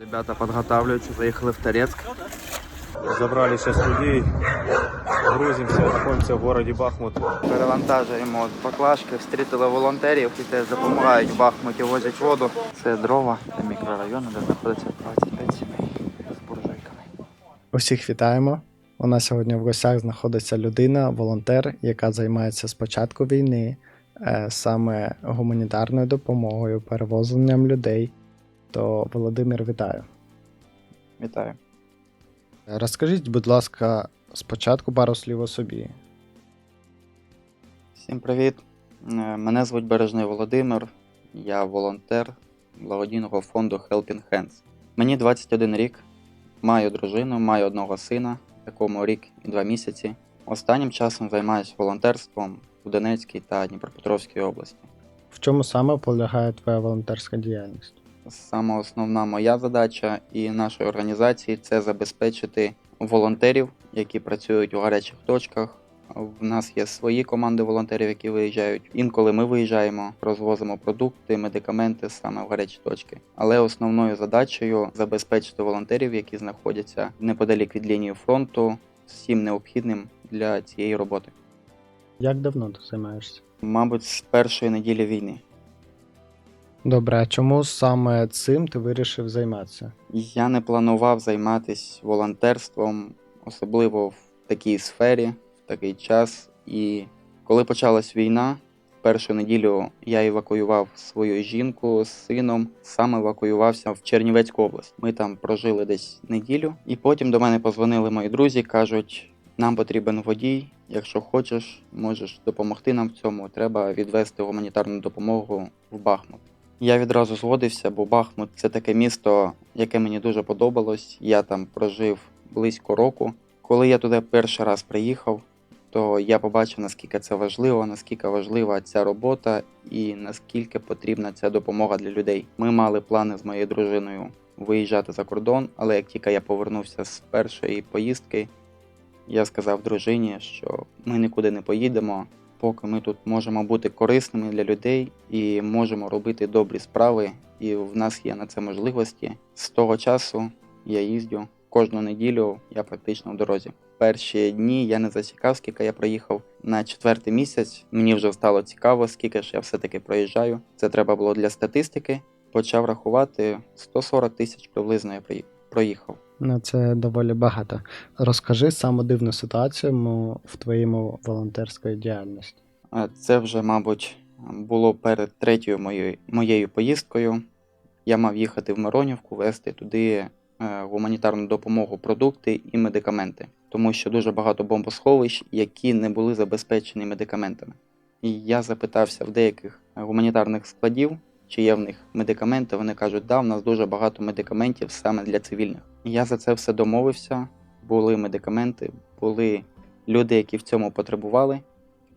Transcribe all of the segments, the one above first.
Ребята подготавливаются, заехали в Торецк. Забрали сейчас людей, грузимся, находимся в городе Бахмут. Перевантажуємо баклажки, встрітили волонтерів, які допомагають в Бахмуті, возять воду. Це дрова, це мікрорайон, де знаходиться 25 сімей з буржуйками. Усіх вітаємо. У нас сьогодні в гостях знаходиться людина, волонтер, яка займається з початку війни е, саме гуманітарною допомогою, перевозенням людей. То Володимир, вітаю. Вітаю. Розкажіть, будь ласка, спочатку пару слів о собі. Всім привіт. Е, Мене звуть Бережний Володимир, я волонтер благодійного фонду Helping Hands. Мені 21 рік, маю дружину, маю одного сина, якому рік і два місяці. Останнім часом займаюся волонтерством у Донецькій та Дніпропетровській області. В чому саме полягає твоя волонтерська діяльність? Саме основна моя задача і нашої організації це забезпечити волонтерів, які працюють у гарячих точках. В нас є свої команди волонтерів, які виїжджають. Інколи ми виїжджаємо, розвозимо продукти, медикаменти саме в гарячі точки. Але основною задачею забезпечити волонтерів, які знаходяться неподалік від лінії фронту, всім необхідним для цієї роботи. Як давно ти займаєшся? Мабуть, з першої неділі війни. Добре, а чому саме цим ти вирішив займатися? Я не планував займатися волонтерством, особливо в такій сфері, в такий час. І коли почалась війна, першу неділю я евакуював свою жінку з сином, сам евакуювався в Чернівецьку область. Ми там прожили десь неділю, і потім до мене позвонили мої друзі, кажуть: нам потрібен водій. Якщо хочеш, можеш допомогти нам в цьому. Треба відвести гуманітарну допомогу в Бахмут. Я відразу згодився, бо Бахмут це таке місто, яке мені дуже подобалось. Я там прожив близько року. Коли я туди перший раз приїхав, то я побачив, наскільки це важливо, наскільки важлива ця робота і наскільки потрібна ця допомога для людей. Ми мали плани з моєю дружиною виїжджати за кордон, але як тільки я повернувся з першої поїздки, я сказав дружині, що ми нікуди не поїдемо поки ми тут можемо бути корисними для людей і можемо робити добрі справи, і в нас є на це можливості. З того часу я їздю кожну неділю, я практично в дорозі. Перші дні я не засікав, скільки я проїхав. На четвертий місяць мені вже стало цікаво, скільки ж я все-таки проїжджаю. Це треба було для статистики. Почав рахувати 140 тисяч приблизно я приї- проїхав. Ну, це доволі багато. Розкажи саму дивну ситуацію в твоєму волонтерської діяльності. Це вже, мабуть, було перед третьою моєю, моєю поїздкою. Я мав їхати в Миронівку, вести туди е, гуманітарну допомогу, продукти і медикаменти, тому що дуже багато бомбосховищ, які не були забезпечені медикаментами. І я запитався в деяких гуманітарних складів, чи є в них медикаменти. Вони кажуть, да, в нас дуже багато медикаментів саме для цивільних. Я за це все домовився. Були медикаменти, були люди, які в цьому потребували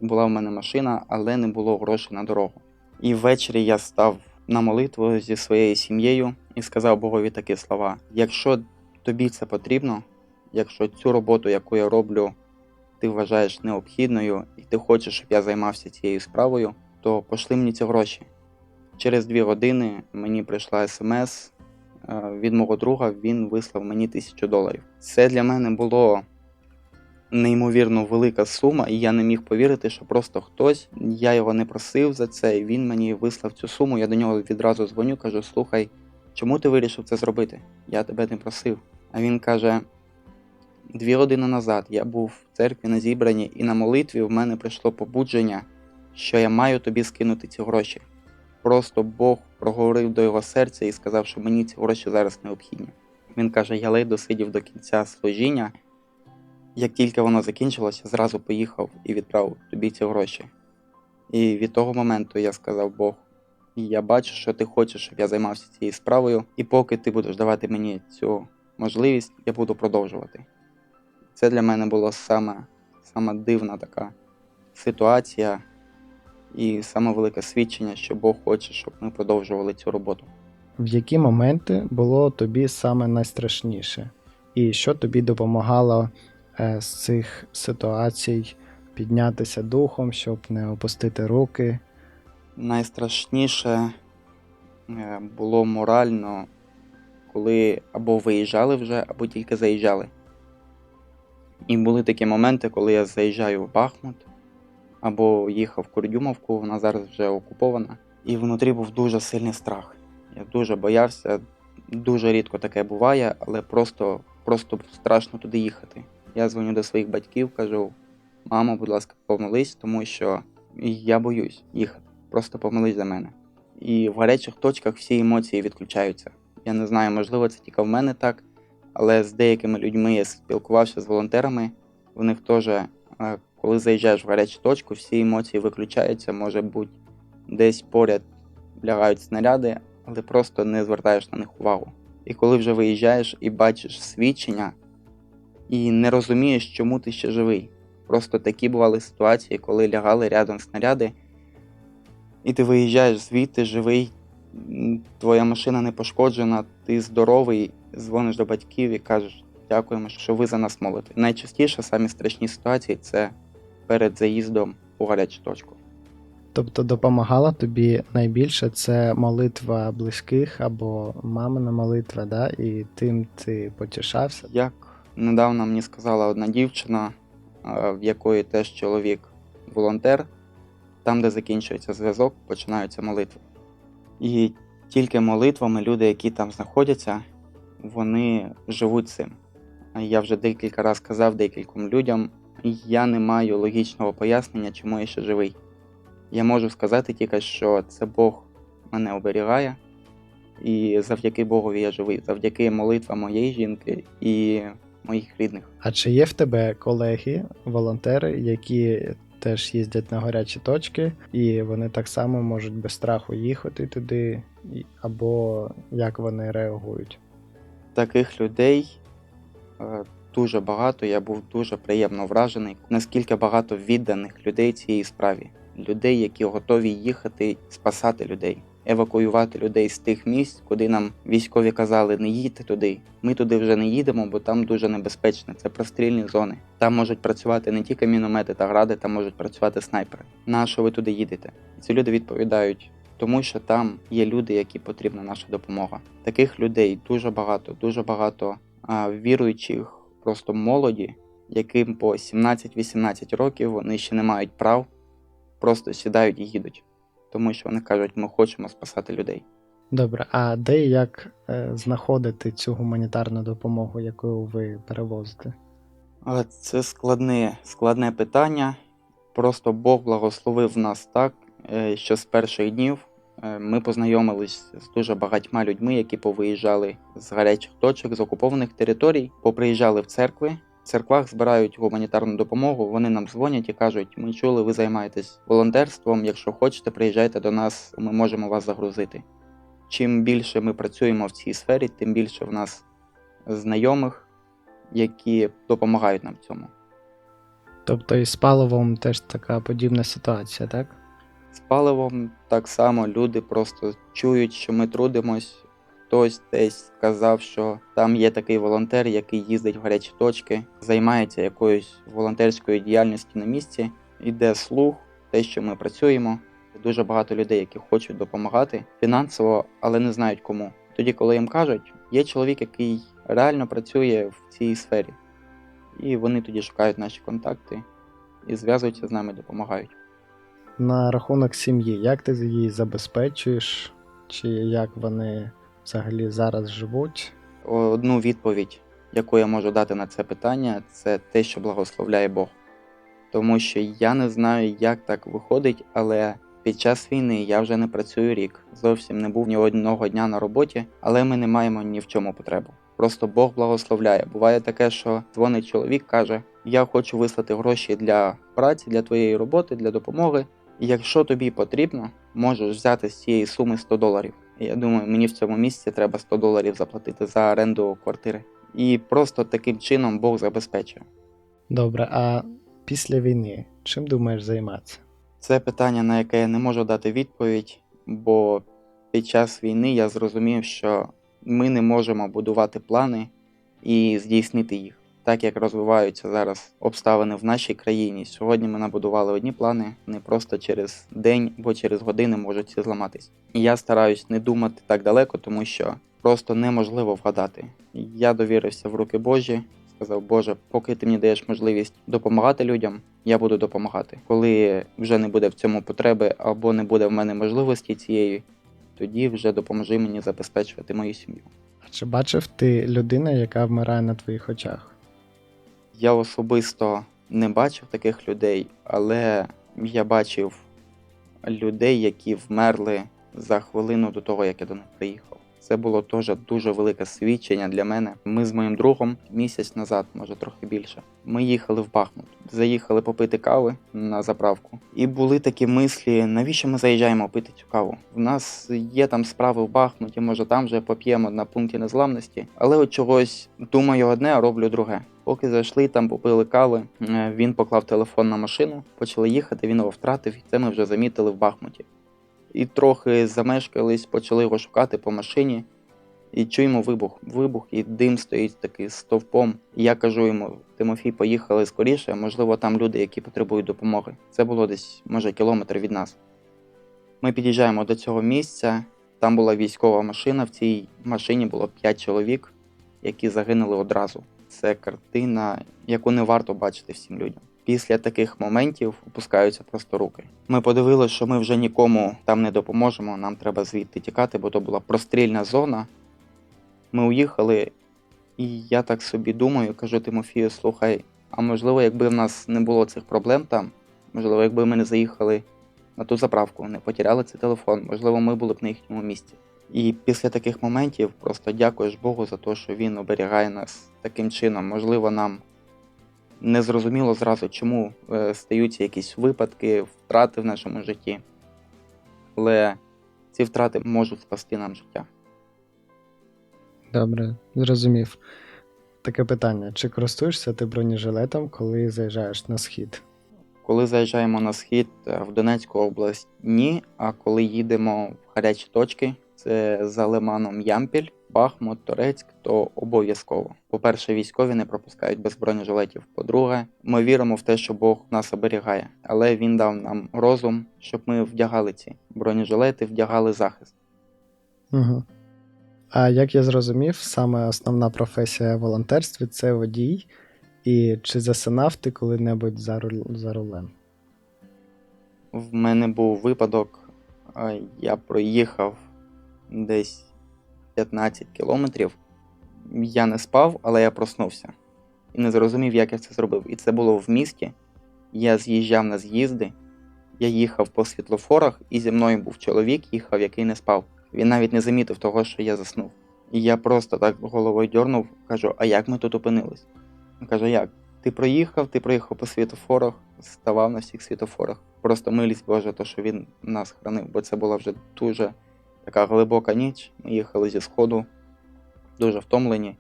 була в мене машина, але не було грошей на дорогу. І ввечері я став на молитву зі своєю сім'єю і сказав Богові такі слова: якщо тобі це потрібно, якщо цю роботу, яку я роблю, ти вважаєш необхідною, і ти хочеш, щоб я займався цією справою, то пошли мені ці гроші. Через дві години мені прийшла смс е, від мого друга, він вислав мені тисячу доларів. Це для мене було неймовірно велика сума, і я не міг повірити, що просто хтось, я його не просив за це, і він мені вислав цю суму. Я до нього відразу дзвоню, кажу: слухай, чому ти вирішив це зробити? Я тебе не просив. А він каже: дві години назад я був в церкві на зібранні, і на молитві в мене прийшло побудження, що я маю тобі скинути ці гроші. Просто Бог проговорив до його серця і сказав, що мені ці гроші зараз необхідні. Він каже: я ледь досидів до кінця служіння. Як тільки воно закінчилося, зразу поїхав і відправив тобі ці гроші. І від того моменту я сказав Бог, я бачу, що ти хочеш, щоб я займався цією справою, і поки ти будеш давати мені цю можливість, я буду продовжувати. Це для мене було саме, саме дивна така ситуація і саме велике свідчення, що Бог хоче, щоб ми продовжували цю роботу. В які моменти було тобі саме найстрашніше? І що тобі допомагало е, з цих ситуацій піднятися духом, щоб не опустити руки? Найстрашніше е, було морально, коли або виїжджали вже, або тільки заїжджали. І були такі моменти, коли я заїжджаю в Бахмут або їхав в Курдюмовку, вона зараз вже окупована. І внутрі був дуже сильний страх. Я дуже боявся, дуже рідко таке буває, але просто, просто страшно туди їхати. Я дзвоню до своїх батьків, кажу: мамо, будь ласка, помолись, тому що я боюсь їхати. Просто помолись за мене. І в гарячих точках всі емоції відключаються. Я не знаю, можливо, це тільки в мене так, але з деякими людьми я спілкувався з волонтерами. В них теж, е, коли заїжджаєш в гарячу точку, всі емоції виключаються, може бути, десь поряд лягають снаряди, але просто не звертаєш на них увагу. І коли вже виїжджаєш і бачиш свідчення, і не розумієш, чому ти ще живий. Просто такі бували ситуації, коли лягали рядом снаряди, і ти виїжджаєш звідти живий, твоя машина не пошкоджена, ти здоровий, дзвониш до батьків і кажеш, дякуємо, що ви за нас молите. Найчастіше самі страшні ситуації це перед заїздом у гарячу точку. Тобто допомагала тобі найбільше це молитва близьких або мамина молитва, да? і тим ти потішався. Як недавно мені сказала одна дівчина, е, в якої теж чоловік волонтер, там, де закінчується зв'язок, починаються молитви. І тільки молитвами люди, які там знаходяться, вони живуть цим. Я вже декілька разів казав декільком людям, я не маю логічного пояснення, чому я ще живий. Я можу сказати тільки, що це Бог мене оберігає, і завдяки Богові я живий, завдяки молитвам моєї жінки і моїх рідних. А чи є в тебе колеги, волонтери, які теж їздять на гарячі точки, і вони так само можуть без страху їхати туди, або як вони реагують? Таких людей е, дуже багато. Я був дуже приємно вражений, наскільки багато відданих людей цій справі. Людей, які готові їхати спасати людей, евакуювати людей з тих місць, куди нам військові казали, не їдьте туди. Ми туди вже не їдемо, бо там дуже небезпечно. Це прострільні зони. Там можуть працювати не тільки міномети та гради, там можуть працювати снайпери. На що ви туди їдете? Ці люди відповідають. Тому що там є люди, які потрібна наша допомога. Таких людей дуже багато, дуже багато а, віруючих, просто молоді, яким по 17-18 років вони ще не мають прав, просто сідають і їдуть. Тому що вони кажуть, ми хочемо спасати людей. Добре, а де і як е, знаходити цю гуманітарну допомогу, яку ви перевозите? Це складне, складне питання. Просто Бог благословив нас так, е, що з перших днів ми познайомились з дуже багатьма людьми, які повиїжджали з гарячих точок, з окупованих територій, поприїжджали в церкви. В церквах збирають гуманітарну допомогу. Вони нам дзвонять і кажуть: ми чули, ви займаєтесь волонтерством. Якщо хочете, приїжджайте до нас, ми можемо вас загрузити. Чим більше ми працюємо в цій сфері, тим більше в нас знайомих, які допомагають нам в цьому. Тобто і з паливом теж така подібна ситуація, так? З паливом так само люди просто чують, що ми трудимось. Хтось десь сказав, що там є такий волонтер, який їздить в гарячі точки, займається якоюсь волонтерською діяльністю на місці. Іде слух, те, що ми працюємо. Дуже багато людей, які хочуть допомагати фінансово, але не знають кому. Тоді, коли їм кажуть, є чоловік, який реально працює в цій сфері, і вони тоді шукають наші контакти і зв'язуються з нами, допомагають. На рахунок сім'ї, як ти її забезпечуєш, чи як вони взагалі зараз живуть? Одну відповідь, яку я можу дати на це питання, це те, що благословляє Бог. Тому що я не знаю, як так виходить, але під час війни я вже не працюю рік, зовсім не був ні одного дня на роботі, але ми не маємо ні в чому потребу. Просто Бог благословляє. Буває таке, що дзвонить чоловік, каже: Я хочу вислати гроші для праці, для твоєї роботи, для допомоги. І якщо тобі потрібно, можеш взяти з цієї суми 100 доларів. Я думаю, мені в цьому місці треба 100 доларів заплатити за оренду квартири. І просто таким чином Бог забезпечує. Добре, а після війни чим думаєш займатися? Це питання, на яке я не можу дати відповідь, бо під час війни я зрозумів, що ми не можемо будувати плани і здійснити їх. Так як розвиваються зараз обставини в нашій країні. Сьогодні ми набудували одні плани, не просто через день або через години можуть ці зламатись. І я стараюсь не думати так далеко, тому що просто неможливо вгадати. Я довірився в руки Божі, сказав, Боже, поки ти мені даєш можливість допомагати людям, я буду допомагати. Коли вже не буде в цьому потреби або не буде в мене можливості цієї, тоді вже допоможи мені забезпечувати мою сім'ю. Чи бачив ти людину, яка вмирає на твоїх очах? Я особисто не бачив таких людей, але я бачив людей, які вмерли за хвилину до того, як я до них приїхав. Це було теж дуже велике свідчення для мене. Ми з моїм другом місяць назад, може трохи більше. Ми їхали в Бахмут, заїхали попити кави на заправку. І були такі мислі, навіщо ми заїжджаємо пити цю каву? В нас є там справи в Бахмуті, може там вже поп'ємо на пункті незламності. Але от чогось думаю одне, а роблю друге. Поки зайшли, там попили кави, е, він поклав телефон на машину, почали їхати, він його втратив, і це ми вже замітили в Бахмуті. І трохи замешкались, почали його шукати по машині. І чуємо вибух. Вибух, і дим стоїть такий стовпом. Я кажу йому: Тимофій, поїхали скоріше, можливо, там люди, які потребують допомоги. Це було десь, може, кілометр від нас. Ми під'їжджаємо до цього місця. Там була військова машина. В цій машині було 5 чоловік, які загинули одразу. Це картина, яку не варто бачити всім людям. Після таких моментів опускаються просто руки. Ми подивилися, що ми вже нікому там не допоможемо. Нам треба звідти тікати, бо то була прострільна зона. Ми уїхали, і я так собі думаю, кажу Тимофію, слухай, а можливо, якби в нас не було цих проблем там, можливо, якби ми не заїхали на ту заправку, не потеряли цей телефон, можливо, ми були б на їхньому місці. І після таких моментів просто дякуєш Богу за те, що він оберігає нас таким чином. Можливо, нам не зрозуміло зразу, чому е, стаються якісь випадки, втрати в нашому житті. Але ці втрати можуть спасти нам життя. Добре, зрозумів. Таке питання: чи користуєшся ти бронежилетом, коли заїжджаєш на схід? Коли заїжджаємо на схід е, в Донецьку область, ні. А коли їдемо в гарячі точки, це за лиманом Ямпіль, Бахмут, Торецьк, то обов'язково. По-перше, військові не пропускають без бронежилетів. По-друге, ми віримо в те, що Бог нас оберігає, але він дав нам розум, щоб ми вдягали ці бронежилети, вдягали захист. Угу. А як я зрозумів, саме основна професія в волонтерстві це водій. І чи засинав ти коли-небудь за, руль... за рулем? В мене був випадок, я проїхав десь 15 кілометрів. Я не спав, але я проснувся. І не зрозумів, як я це зробив. І це було в місті. Я з'їжджав на з'їзди, я їхав по світлофорах, і зі мною був чоловік, їхав, який не спав. Він навіть не замітив того, що я заснув. І я просто так головою дьорнув, кажу: а як ми тут опинились? Він каже, як? Ти проїхав, ти проїхав по світофорах, ставав на всіх світофорах. Просто милість Божа, то що він нас хранив, бо це була вже дуже така глибока ніч. Ми їхали зі сходу, дуже втомлені,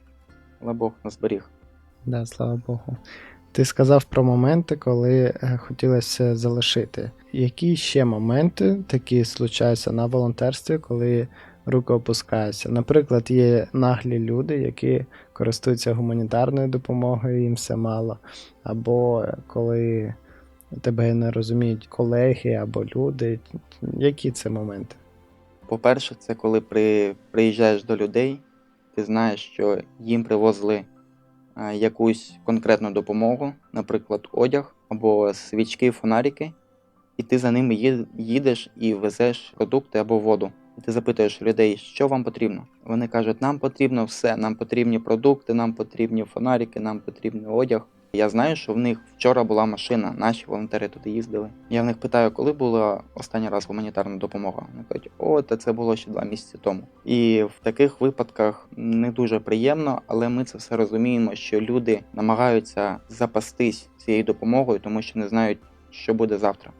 але Бог нас зберіг. Да, слава Богу. Ти сказав про моменти, коли е, хотілося залишити. Які ще моменти такі случаються на волонтерстві, коли руки опускаються? Наприклад, є наглі люди, які користуються гуманітарною допомогою, їм все мало. Або коли тебе не розуміють колеги або люди. Які це моменти? По-перше, це коли при, приїжджаєш до людей, ти знаєш, що їм привозили е, якусь конкретну допомогу, наприклад, одяг або свічки, фонарики, і ти за ними їдеш і везеш продукти або воду. І ти запитуєш людей, що вам потрібно. Вони кажуть, нам потрібно все, нам потрібні продукти, нам потрібні фонарики, нам потрібний одяг. Я знаю, що в них вчора була машина, наші волонтери туди їздили. Я в них питаю, коли була останній раз гуманітарна допомога. Вони кажуть, о, та це було ще два місяці тому. І в таких випадках не дуже приємно, але ми це все розуміємо, що люди намагаються запастись цією допомогою, тому що не знають, що буде завтра.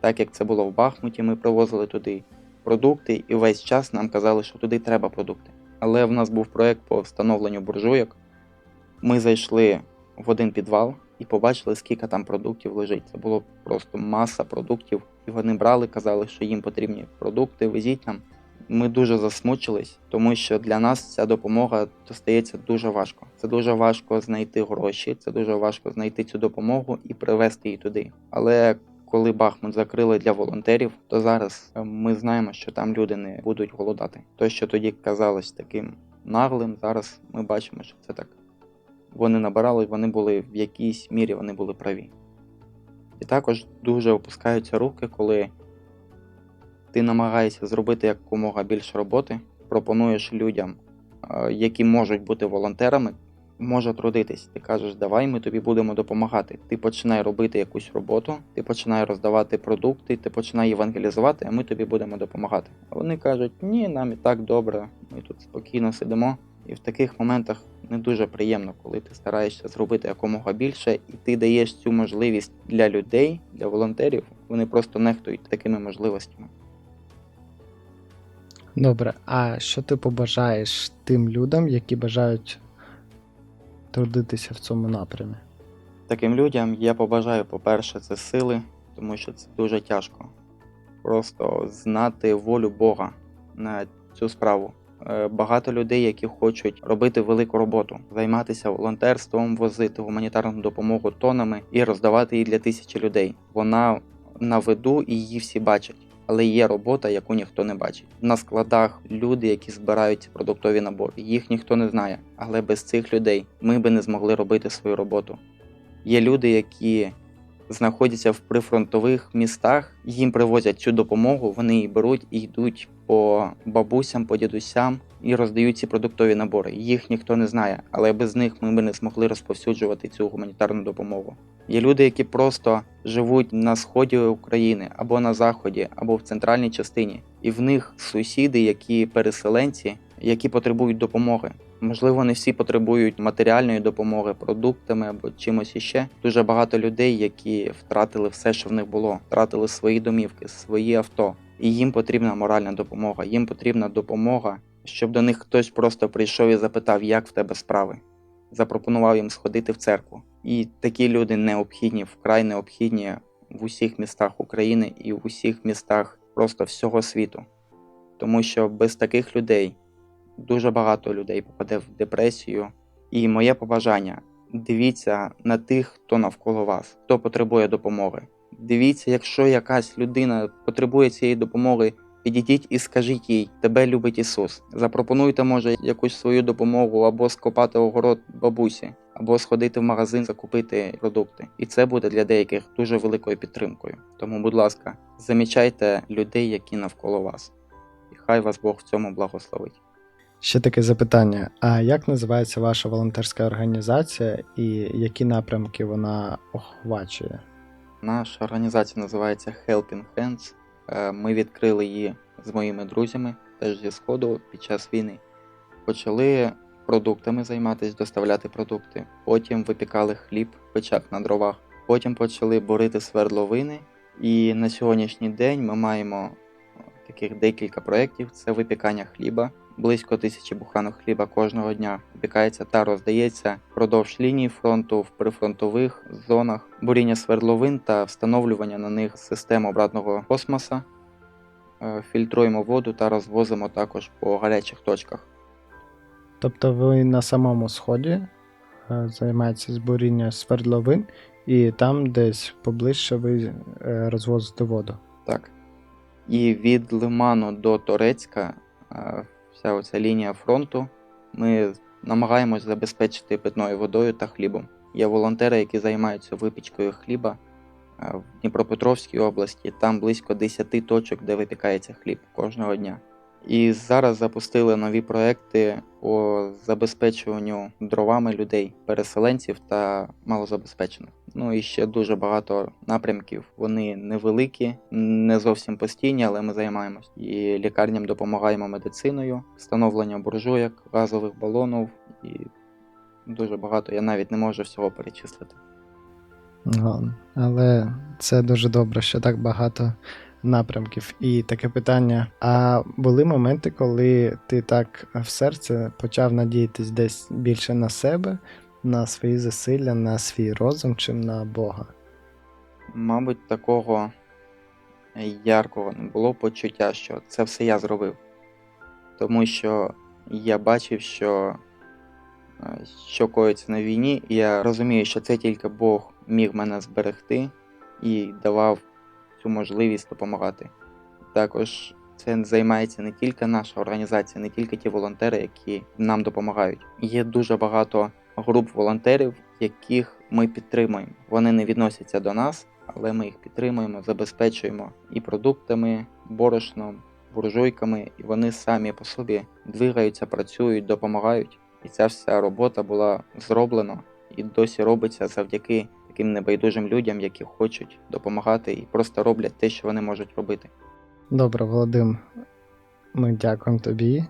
Так як це було в Бахмуті, ми привозили туди продукти, і весь час нам казали, що туди треба продукти. Але в нас був проект по встановленню буржуйок. Ми зайшли в один підвал і побачили, скільки там продуктів лежить. Це було просто маса продуктів. І вони брали, казали, що їм потрібні продукти, везіть нам. Ми дуже засмучились, тому що для нас ця допомога достається дуже важко. Це дуже важко знайти гроші, це дуже важко знайти цю допомогу і привезти її туди. Але коли Бахмут закрили для волонтерів, то зараз е, ми знаємо, що там люди не будуть голодати. То, що тоді казалось таким наглим, зараз ми бачимо, що це так. Вони набирали, вони були в якійсь мірі вони були праві. І також дуже опускаються руки, коли ти намагаєшся зробити якомога більше роботи, пропонуєш людям, е, які можуть бути волонтерами, може трудитись. Ти кажеш, давай ми тобі будемо допомагати. Ти починай робити якусь роботу, ти починай роздавати продукти, ти починай евангелізувати, а ми тобі будемо допомагати. А вони кажуть, ні, нам і так добре, ми тут спокійно сидимо. І в таких моментах не дуже приємно, коли ти стараєшся зробити якомога більше, і ти даєш цю можливість для людей, для волонтерів. Вони просто нехтують такими можливостями. Добре, а що ти побажаєш тим людям, які бажають трудитися в цьому напрямі? Таким людям я побажаю, по-перше, це сили, тому що це дуже тяжко. Просто знати волю Бога на цю справу. Е, Багато людей, які хочуть робити велику роботу, займатися волонтерством, возити гуманітарну допомогу тонами і роздавати її для тисячі людей. Вона на виду і її всі бачать. Але є робота, яку ніхто не бачить. На складах люди, які збирають продуктові набори, їх ніхто не знає. Але без цих людей ми би не змогли робити свою роботу. Є люди, які знаходяться в прифронтових містах, їм привозять цю допомогу, вони її беруть і йдуть по бабусям, по дідусям і роздають ці продуктові набори. Їх ніхто не знає, але без них ми б не змогли розповсюджувати цю гуманітарну допомогу. Є люди, які просто живуть на сході України або на заході, або в центральній частині, і в них сусіди, які переселенці, які потребують допомоги. Можливо, не всі потребують матеріальної допомоги, продуктами або чимось іще. Дуже багато людей, які втратили все, що в них було, втратили свої домівки, свої авто. І їм потрібна моральна допомога. Їм потрібна допомога, щоб до них хтось просто прийшов і запитав, як в тебе справи. Запропонував їм сходити в церкву. І такі люди необхідні, вкрай необхідні в усіх містах України і в усіх містах просто всього світу. Тому що без таких людей дуже багато людей попаде в депресію. І моє побажання: дивіться на тих, хто навколо вас, хто потребує допомоги. Дивіться, якщо якась людина потребує цієї допомоги, підійдіть і скажіть їй, тебе любить Ісус. Запропонуйте, може, якусь свою допомогу або скопати огород бабусі, або сходити в магазин, закупити продукти. І це буде для деяких дуже великою підтримкою. Тому, будь ласка, замічайте людей, які навколо вас, і хай вас Бог в цьому благословить. Ще таке запитання: а як називається ваша волонтерська організація і які напрямки вона охвачує? Наша організація називається Helping Hands. Е, Ми відкрили її з моїми друзями, теж зі Сходу під час війни. Почали продуктами займатися, доставляти продукти. Потім випікали хліб в печах на дровах. Потім почали борити свердловини. І на сьогоднішній день ми маємо таких декілька проєктів: це випікання хліба. Близько тисячі буханок хліба кожного дня випікається та роздається впродовж лінії фронту в прифронтових зонах, буріння свердловин та встановлювання на них систем обратного космоса. Е, Фільтруємо воду та розвозимо також по гарячих точках. Тобто ви на самому сході е, займаєтеся збурінням свердловин, і там десь поближче ви е, розвозите воду. Так. І від Лиману до Торецька, вся оця лінія фронту, ми намагаємось забезпечити питною водою та хлібом. Є волонтери, які займаються випічкою хліба е, в Дніпропетровській області. Там близько 10 точок, де випікається хліб кожного дня. І зараз запустили нові проекти по забезпечуванню дровами людей, переселенців та малозабезпечених. Ну і ще дуже багато напрямків. Вони невеликі, не зовсім постійні, але ми займаємось. І лікарням допомагаємо медициною, встановлення буржуйок, газових балонів і дуже багато. Я навіть не можу всього перечислити. Але це дуже добре, що так багато напрямків. І таке питання: а були моменти, коли ти так в серце почав надіятись десь більше на себе, на свої зусилля, на свій розум, чим на Бога? Мабуть, такого яркого не було почуття, що це все я зробив. Тому що я бачив, що, е, що коїться на війні, і я розумію, що це тільки Бог міг мене зберегти і давав цю можливість допомагати. Також це займається не тільки наша організація, не тільки ті волонтери, які нам допомагають. Є дуже багато груп волонтерів, яких ми підтримуємо. Вони не відносяться до нас, але ми їх підтримуємо, забезпечуємо і продуктами, борошном, буржуйками, і вони самі по собі двигаються, працюють, допомагають. І ця вся робота була зроблена і досі робиться завдяки таким небайдужим людям, які хочуть допомагати і просто роблять те, що вони можуть робити. Добре, Володим, ми дякуємо тобі,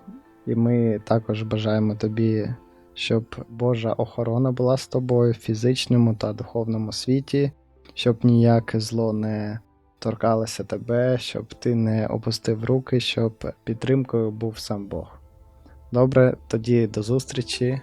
і ми також бажаємо тобі, щоб Божа охорона була з тобою в фізичному та духовному світі, щоб ніяке зло не торкалося тебе, щоб ти не опустив руки, щоб підтримкою був сам Бог. Добре, тоді до зустрічі.